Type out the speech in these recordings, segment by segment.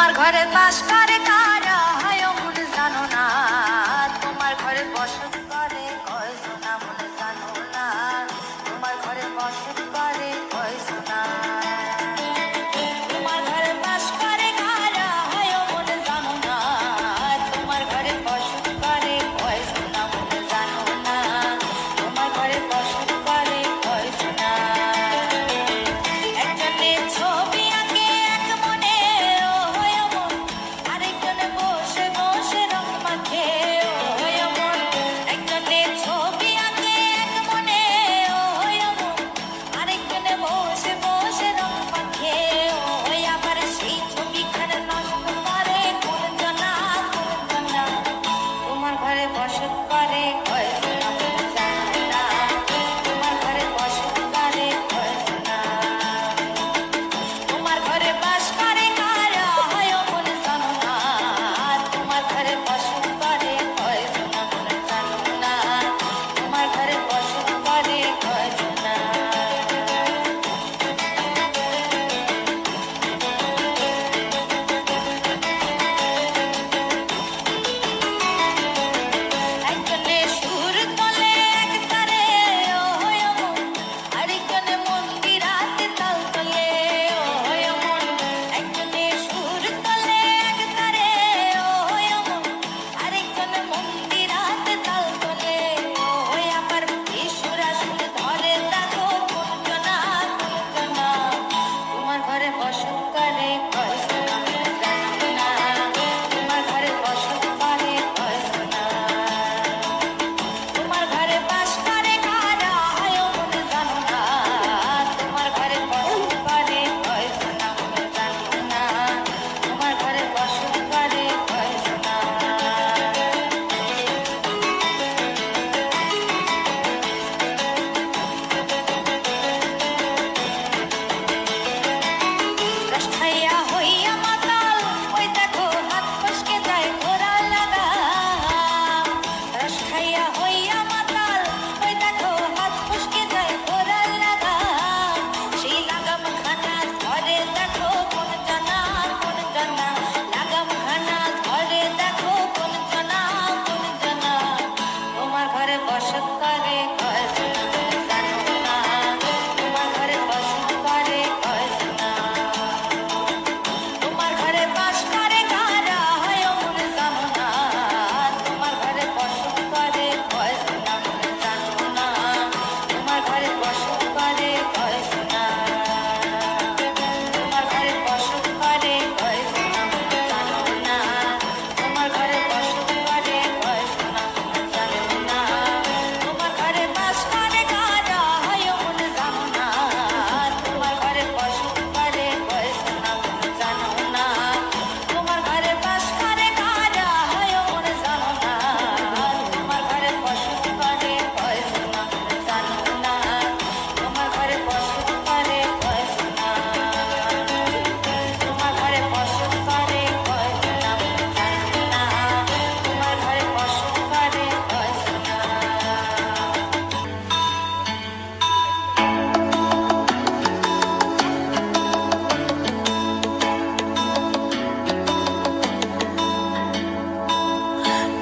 তোমার ঘরে বাস করে কারা? হয় জানো না তোমার ঘরে বসত আশা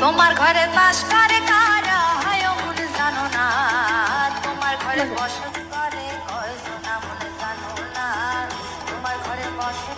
তোমার ঘরে বাস করে না। তোমার ঘরে বসত করে জানো না। তোমার ঘরে বসত